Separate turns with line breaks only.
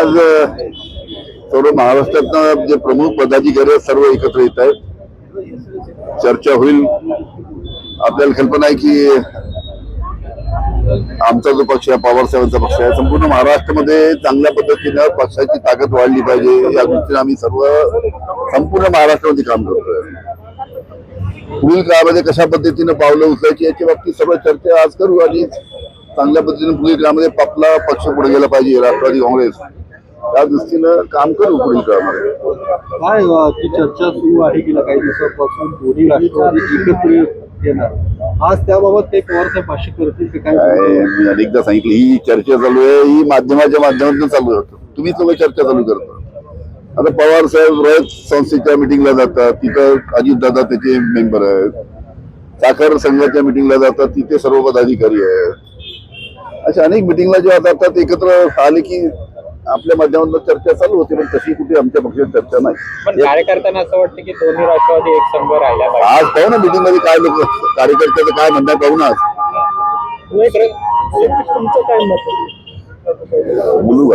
आज सर्व महाराष्ट्रातनं जे प्रमुख पदाधिकारी आहेत सर्व एकत्र येत आहेत. चर्चा होईल. आपल्याला कल्पना आहे की आमचा जो पक्ष आहे पवार साहेबांचा पक्ष आहे संपूर्ण महाराष्ट्रामध्ये चांगल्या पद्धतीनं पक्षाची ताकद वाढली पाहिजे. या दृष्टीने आम्ही सर्व संपूर्ण महाराष्ट्रामध्ये काम करतोय. पुढील काळामध्ये कशा पद्धतीनं पावलं उचलायची याच्या बाबतीत सर्व चर्चा आज करू आणि चांगल्या पद्धतीने पुढील काळामध्ये आपला पक्ष पुढे गेला पाहिजे राष्ट्रवादी काँग्रेस. त्या दृष्टीनं काम करू पुढील काळामध्ये.
काय ती चर्चा सुरू आहे गेल्या काही दिवसापासून दोन्ही राष्ट्रवादी एकत्र येणार? आज त्याबाबत काही पवार साहेब भाष्य करतील काय
मी अनेकदा सांगितलं ही चर्चा चालू आहे ही माध्यमाच्या माध्यमातून चालू आहे तुम्ही सगळं चर्चा चालू करता. आता पवार साहेब रयत संस्थेच्या मिटिंगला जातात तिथं अजितदादा त्याचे मेंबर आहेत. साखर संघाच्या मिटिंगला जातात तिथे सर्व पदाधिकारी आहेत. अशा अनेक मिटिंगला जेव्हा जातात एकत्र आले की आपल्या माध्यमातून चर्चा चालू होते पण तशी कुठे आमच्या पक्षात चर्चा
पण
नाही
कार्यकर्त्यांना असं वाटतं की दोन्ही राष्ट्रवादी एक संघ राहिला पाहिजे.
आज पाहू ना मिटिंगमध्ये काय लोक कार्यकर्त्याचं काय म्हणणं पाहू ना आज.
तुमचं काय मत
बोलू